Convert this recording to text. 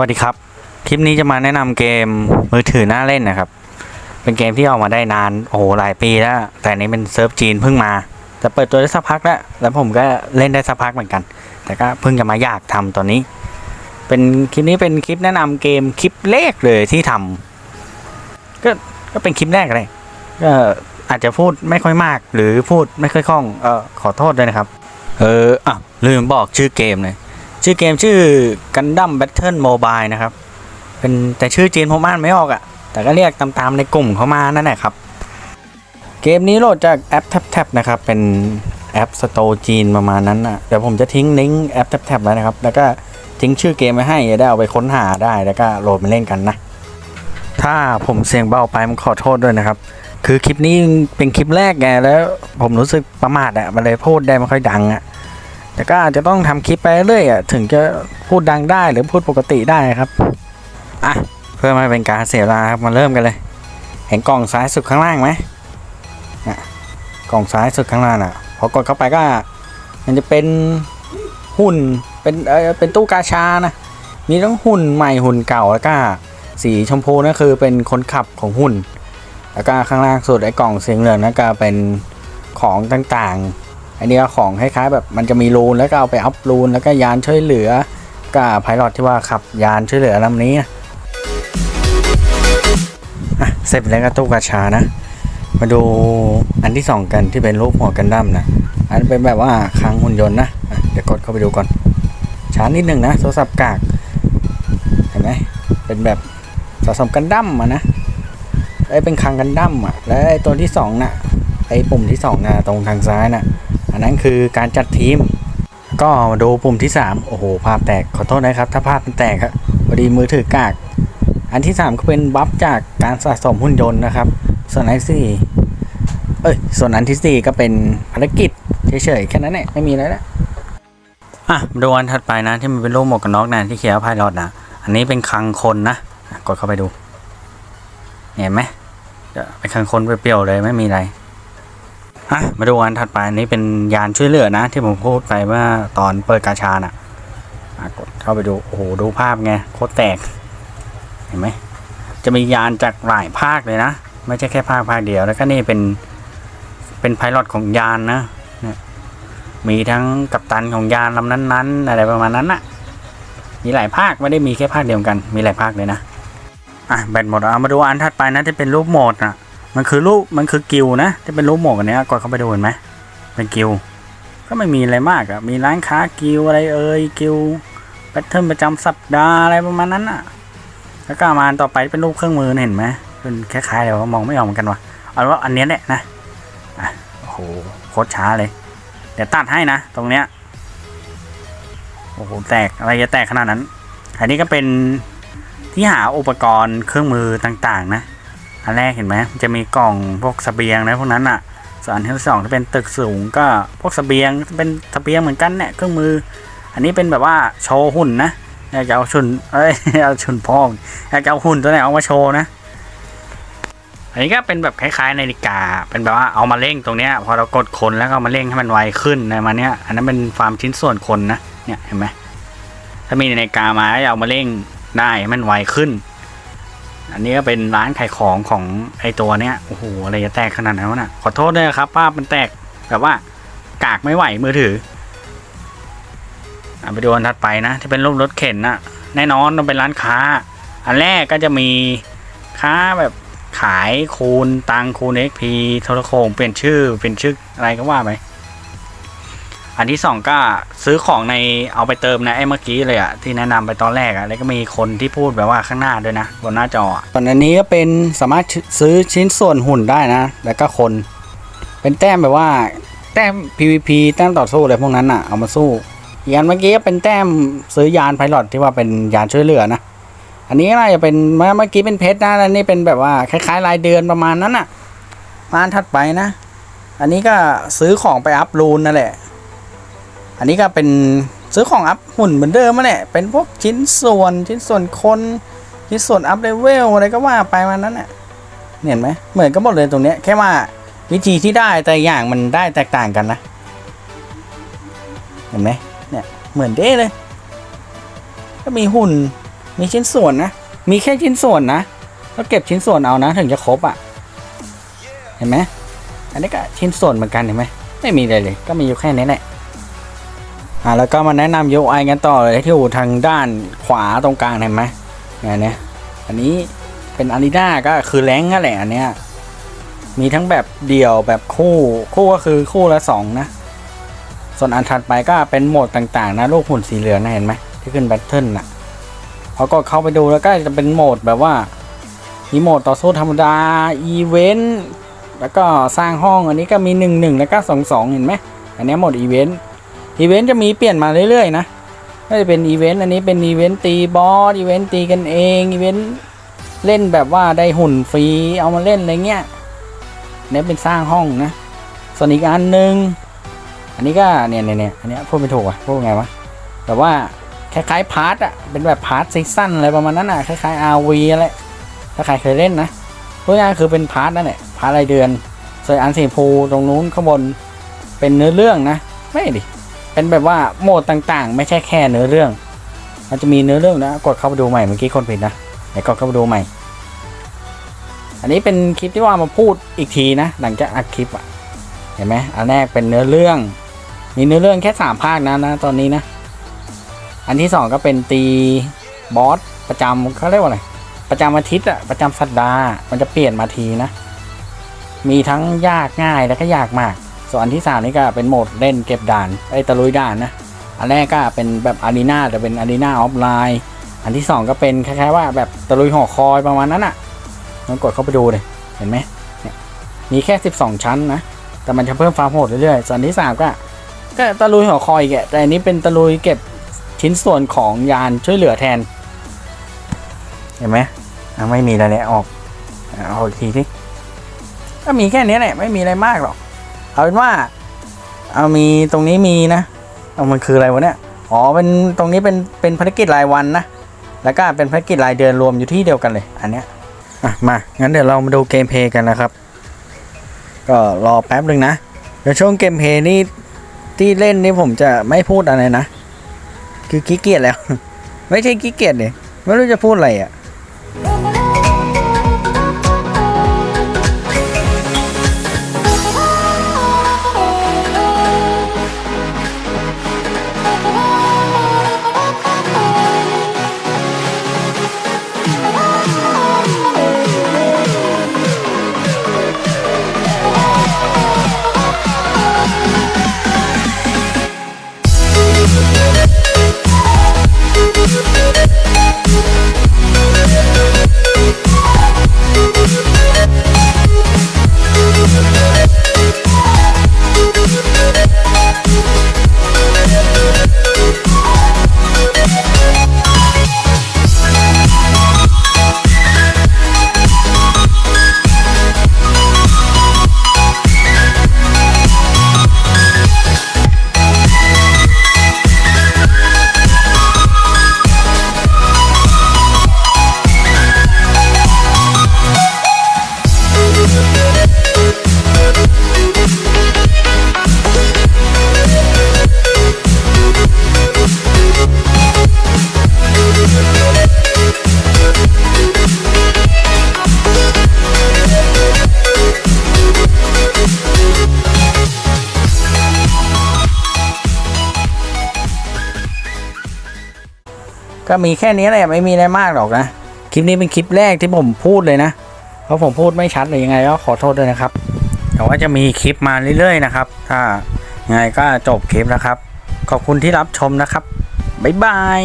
วัสดีครับ คลิปนี้จะมาแนะนำเกมมือถือหน่าเล่นนะครับ เป็นเกมที่ออกมาได้นานโอ้โหหลายปีแล้ว แต่นี้เป็นเซิร์ฟจีนเพิ่งมา แต่เปิดตัวได้สักพักแล้วแล้วผมก็เล่นได้สักพักเหมือนกัน แต่ก็เพิ่งจะมาอยากทำตอนนี้ เป็นคลิปนี้เป็นคลิปแนะนำเกมคลิปแรกเลยที่ทำก็ก็เป็นคลิปแรกเลยก็อาจจะพูดไม่ค่อยมาก หรือพูดไม่ค่อยคล่องเออขอโทษด้วยนะครับ เอออะลืมบอกชื่อเกมเลย ชื่อเกมชื่อ Gundam Battle Mobile นะครับ เป็นแต่ชื่อจีนผมอ่านไม่ออกอะ่ะ แต่ก็เรียกตามๆในกลุ่มเขามานั่นแหละครับ เกมนี้โหลดจากแอป TapTap นะครับ เป็นแอปสโตร์จีนประมาณนั้นอะเดี๋ยวผมจะทิ้งลิงก์แอป TapTap ไว้นะครับ แล้วก็ทิ้งชื่อเกมไว้ให้ได้เอาไปค้นหาได้แล้วก็โหลดมาเล่นกันนะ ถ้าผมเสียงเบาไปผมขอโทษด้วยนะครับ คือคลิปนี้เป็นคลิปแรกไงแล้วผมรู้สึกประมาทอะ่ะมันเลยพูดได้ไม่ค่อยดังอะ แต่ก็อาจจะต้องทำคลิปไปเรื่อยอะถึงจะพูดดังได้หรือพูดปกติได้ครับอะเพื่อไม่เป็นการเสียเวลาครับมาเริ่มกันเลย เห็นกล่องซ้ายสุดข้างล่างไหมอะกล่องซ้ายสุดข้างล่างอะพอกดเข้าไปก็ มันจะเป็นหุ่นเป็นเออเป็นตู้กาชานะมีทั้งหุ่นใหม่หุ่นเก่าแล้วก็สีชมพูนั่นคือเป็นคนขับของหุ่น แล้วก็ข้างล่างสุดไอ้กล่องสีเหลืองนั่นก็เป็นของต่างๆ อันนี้ของคล้ายๆแบบมันจะมีรูนแล้วก็เอาไปอัพรูนแล้วก็ยานช่วยเหลือก็ไพลอตที่ว่าขับยานช่วยเหลือลำนี้อะอะเสร็จแล้วก็ตู้กาชานะ มาดูอันที่สองกันที่เป็นรูปหัวกันดั้มนะ อันเป็นแบบว่าคังหุ่นยนต์นะเดี๋ยวกดเข้าไปดูก่อนช้านิดหนึ่งนะโทรศัพท์กาก เห็นไหมเป็นแบบสะสมกันดั้มอะนะไอ้เป็นคังกันดั้มอะแล้วไอ้ตัวที่สองน่ะไอ้ปุ่มที่สองนะตรงทางซ้ายน่ะ อันนั้นคือการจัดทีม ก็ดูปุ่มที่ 3 โอ้โห ภาพแตกขอโทษนะครับ ถ้าภาพมันแตกครับพอดีมือถือกาก อันที่ 3 ก็เป็นบัฟจากการสะสมหุ่นยนต์นะครับ ส่วนอันที่สี่เอ้ยส่วนอันที่ 4 ก็เป็นภารกิจเฉยๆแค่นั้นแหละไม่มีอะไรแล้วอะดูอันถัดไปนะที่มันเป็นรูปหมวกกันน็อกนะที่เขียนว่าพายรอดนะอันนี้เป็นคังคนนะกดเข้าไปดู เห็นไหมเป็นคังคนเปรี้ยวๆเลยไม่มีอะไร อะมาดูอันถัดไปอันนี้เป็นยานช่วยเหลือนะ ที่ผมพูดไปเมื่อตอนเปิดกาชาน่ะอะกดเข้าไปดูโอ้โหดูภาพไงโคตรแตก เห็นไหมจะมียานจากหลายภาคเลยนะ ไม่ใช่แค่ภาคภาคเดียวแล้วก็นี่เป็นเป็นไพลอตของยานนะนมีทั้งกัปตันของยานลำนั้นๆ อะไรประมาณนั้นน่ะมีหลายภาคไม่ได้มีแค่ภาคเดียวกัน มีหลายภาคเลยนะอะแบตหมดแล้วเอามาดูอันถัดไปนะที่เป็นรูปโหมดน่ะ มันคือรูปมันคือกิลนะที่เป็นรูปหมวกอันเนี้ยกดเข้าไปดูเห็นไหมเป็นกิลก็ไม่มีอะไรมากอะมีร้านค้ากิลอะไรเอ่ยกิลแพทเทิร์นประจำสัปดาห์อะไรประมาณนั้นอะแล้วก็มาต่อไปเป็นรูปเครื่องมือเห็นไหมเป็นคล้ายๆเลยวมองไม่ออกเหมือนกันว่ะเอาเป็นว่าอันนี้แหละนะอะโอ้โหโคตรช้าเลย เดี๋ยวตัดให้นะ ตรงเนี้ยโอ้โหแตกอะไรจะแตกขนาดนั้น อันนี้ก็เป็นที่หาอุปกรณ์เครื่องมือต่างๆ นะ อันแรกเห็นไหมจะมีกล่องพวกสเบียงนะพวกนั้นอะ ส่วนอันที่สองจะเป็นตึกสูงก็พวกสเบียงเป็นสเบียงเหมือนกันเนี่ยเครื่องมือ อันนี้เป็นแบบว่าโชว์หุ่นนะอยากจะเอาชุนเอ้ยเอาชุนพองอยากจะเอาหุ่นตัวไหนเอามาโชว์นะ อันนี้ก็เป็นแบบคล้ายๆนาฬิกา เป็นแบบว่าเอามาเร่งตรงเนี้ยพอเรากดคนแล้วก็มาเร่งให้มันไวขึ้นในมาเนี้ย อันนั้นเป็นฟาร์มชิ้นส่วนคนนะ เนี่ยเห็นไหมถ้ามีนาฬิกามาแล้เอามาเร่งได้มันไวขึ้น อันนี้ก็เป็นร้านขายของของไอตัวเนี้ยโอ้โหอะไรจะแตกขนาดนั้นวะน่ะขอโทษด้วยครับภาพมันแตกแบบว่ากากไม่ไหวมือถืออะไปดูอันถัดไปนะ ที่เป็นรูปรถเข็นนะแน่นอนต้องเป็นร้านค้า อันแรกก็จะมีค้าแบบขายคูณตังคูณเอ็กพีโทรโคงเปลี่ยนชื่อเปลี่ยนชื่ออะไรก็ว่าไป อันที่สองก็ซื้อของในเอาไปเติมนะไอ้เมื่อกี้เลยอะที่แนะนำไปตอนแรกอะแล้วก็มีคนที่พูดแบบว่าข้างหน้าด้วยนะบนหน้าจออะส่วนอันนี้ก็เป็นสามารถซื้อชิ้นส่วนหุ่นได้นะ แล้วก็คน เป็นแต้มแบบว่า แต้ม PVP แต้มต่อสู้อะไรพวกนั้นอะเอามาสู้อีกอันเมื่อกี้ก็เป็นแต้มซื้อยานไพลอตที่ว่าเป็นยานช่วยเหลือนะอันนี้น่าจะเป็นเมื่อกี้เป็นเพชรนะอันนี้เป็นแบบว่าคล้ายๆรายเดือนประมาณนั้นอะมาอันถัดไปนะ อันนี้ก็ซื้อของไปอัพรูนนั่นแหละ อันนี้ก็เป็นซื้อของอัพหุ่นเหมือนเดิมมาแหละเป็นพวกชิ้นส่วนชิ้นส่วนคนชิ้นส่วนอัพเลเวลอะไรก็ว่าไปมันนั้นน่ะเห็นไหมเหมือนกันหมดเลยตรงเนี้ยแค่ว่าวิธีที่ได้แต่อย่างมันได้แตกต่างกันนะ เห็นไหมเนี่ยเหมือนเด้เลย ก็มีหุ่นมีชิ้นส่วนนะมีแค่ชิ้นส่วนนะต้องเก็บชิ้นส่วนเอานะ ถึงจะครบอะ่ะ เห็นไหมอันนี้ก็ชิ้นส่วนเหมือนกันเห็นไหมไม่มีอะไรเลย ก็มีอยู่แค่นี้แหละ อ่าแล้วก็มาแนะนำ UI กันต่อเลยที่อยู่ทางด้านขวาตรงกลางเห็นไหมเนี่ยเนี่ยอันนี้เป็นอารีนาก็คือแรงนั่นแหละอันเนี้ยมีทั้งแบบเดี่ยวแบบคู่คู่ก็คือคู่ละสองนะ ส่วนอันถัดไปก็เป็นโหมดต่างๆ นะลูกหุ่นสีเหลืองนะเห็นไหมที่ขึ้นแบทเทิลน่ะพอก็เข้าไปดูแล้วก็จะเป็นโหมดแบบว่ามีโหมดต่อสู้ธรรมดาอีเวนต์แล้วก็สร้างห้องอันนี้ก็มี1 1แล้วก็2 2 เห็นไหมอันนี้โหมดอีเวนต์ อีเวนต์จะมีเปลี่ยนมาเรื่อยๆนะก็จะเป็นอีเวนต์อันนี้เป็นอีเวนต์ตีบอสอีเวนต์ตีกันเองอีเวนต์เล่นแบบว่าได้หุ่นฟรีเอามาเล่นอะไรเงี้ยเนี่ยเป็นสร้างห้องนะส่วนอีกอันหนึ่งอันนี้ก็เนี่ยเนี่ยเนี่ยอันนี้พูดไม่ถูกอะพูดไงวะแบบว่าคล้ายๆพาร์ทอะเป็นแบบพาร์ทซีซั่นอะไรประมาณนั้นอะคล้ายๆ RV อะไรถ้าใครเคยเล่นนะพูดง่ายคือเป็นพาร์ทนั่นแหละพาร์ทรายเดือนส่วนอันสีพูตรงนู้นข้างบนเป็นเนื้อเรื่องนะไม่ดิ เป็นแบบว่าโหมดต่างๆ ไม่ใช่แค่เนื้อเรื่อง มันจะมีเนื้อเรื่องนะ กดเข้าไปดูใหม่เมื่อกี้คนผิดนะไหนกดเข้าไปดูใหม่ อันนี้เป็นคลิปที่ว่ามาพูดอีกทีนะ หลังจากอัดคลิปอะ เห็นไหมอันแรกเป็นเนื้อเรื่อง มีเนื้อเรื่องแค่สามภาคนะนะตอนนี้นะ อันที่สองก็เป็นตีบอสประจำเขาเรียกว่าอะไรประจำอาทิตย์อะประจำสัปดาห์มันจะเปลี่ยนมาทีนะ มีทั้งยากง่ายแล้วก็ยากมาก ส่วนอันที่สามนี่ก็เป็นโหมดเล่นเก็บด่านไอ้ตะลุยด่านนะ อันแรกก็เป็นแบบอารีนาแต่เป็นอารีนาออฟไลน์ อันที่สองก็เป็นคล้ายๆว่าแบบตะลุยหอคอยประมาณนั้นอะลองกดเข้าไปดูเลยเห็นไหมเนี่ยมีแค่ 12 ชั้นนะ แต่มันจะเพิ่มฟาร์มโหดเรื่อยๆ ส่วนที่สามก็ ก็ตะลุยหัวคอยแกแต่อันนี้เป็นตะลุยเก็บชิ้นส่วนของยานช่วยเหลือแทน เห็นไหมไม่มีอะไรเลยออกอะเอาอีกทีที่ก็มีแค่นี้แหละไม่มีอะไรมากหรอก เอาเป็นว่า เอามีตรงนี้มีนะเอามันคืออะไรวะเนี่ย อ๋อ เป็นตรงนี้เป็นเป็นภารกิจรายวันนะ แล้วก็เป็นภารกิจรายเดือนรวมอยู่ที่เดียวกันเลย อันเนี้ย อะ มา งั้นเดี๋ยวเรามาดูเกมเพย์กันนะครับ ก็รอแป๊บหนึ่งนะ เดี๋ยวช่วงเกมเพย์นี่ที่เล่นนี่ผมจะไม่พูดอะไรนะ คือขี้เกียจแล้ว ไม่ใช่ขี้เกียจเลยไม่รู้จะพูดอะไรอะ มีแค่นี้แหละไม่มีอะไรมากหรอกนะ คลิปนี้เป็นคลิปแรกที่ผมพูดเลยนะ เพราะผมพูดไม่ชัดเลยยังไงก็ขอโทษด้วยนะครับแต่ว่าจะมีคลิปมาเรื่อยๆนะครับ ถ้ายังไงก็จบคลิปนะครับ ขอบคุณที่รับชมนะครับ บ๊ายบาย